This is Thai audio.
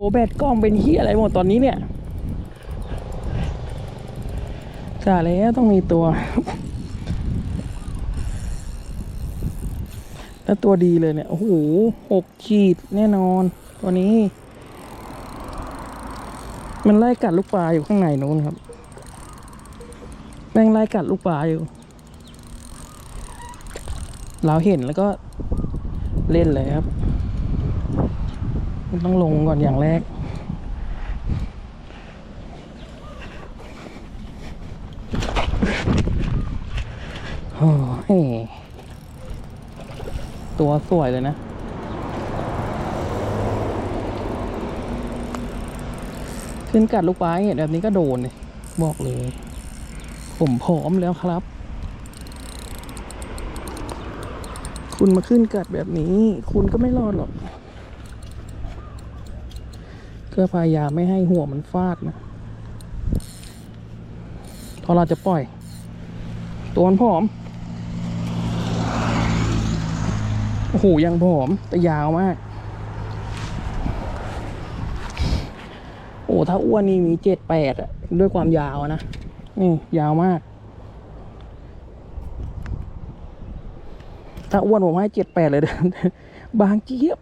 โอแบตกล้องเป็นที่อะไรหมดตอนนี้เนี่ยจ่าแล้วต้องมีตัว แล้วตัวดีเลยเนี่ย โอ้โหหกขีดแน่นอน ตัวนี้ มันไล่กัดลูกปลาอยู่ข้างในนู้นครับ แม่งไล่กัดลูกปลาอยู่ เราเห็นแล้วก็เล่นเลยครับ ต้องลงก่อนอย่างแรก โอ้ยตัวสวยเลยนะ ขึ้นกัดลูกปลาเห็นแบบนี้ก็โดนเลยบอกเลย ผมพร้อมแล้วครับ คุณมาขึ้นกัดแบบนี้ คุณก็ไม่รอดหรอก ก็พยายามไม่ให้หัวมันฟาดนะพอเราจะปล่อย ตัวมันผอม โอ้โห ยังผอม แต่ยาวมาก โอ้ถ้าอ้วนนี่มีเจ็ดแปดอะด้วยความยาวนะ นี่ ยาวมาก ถ้าอ้วนผมให้เจ็ดแปดเลยเด้อบางเจี๊ยบ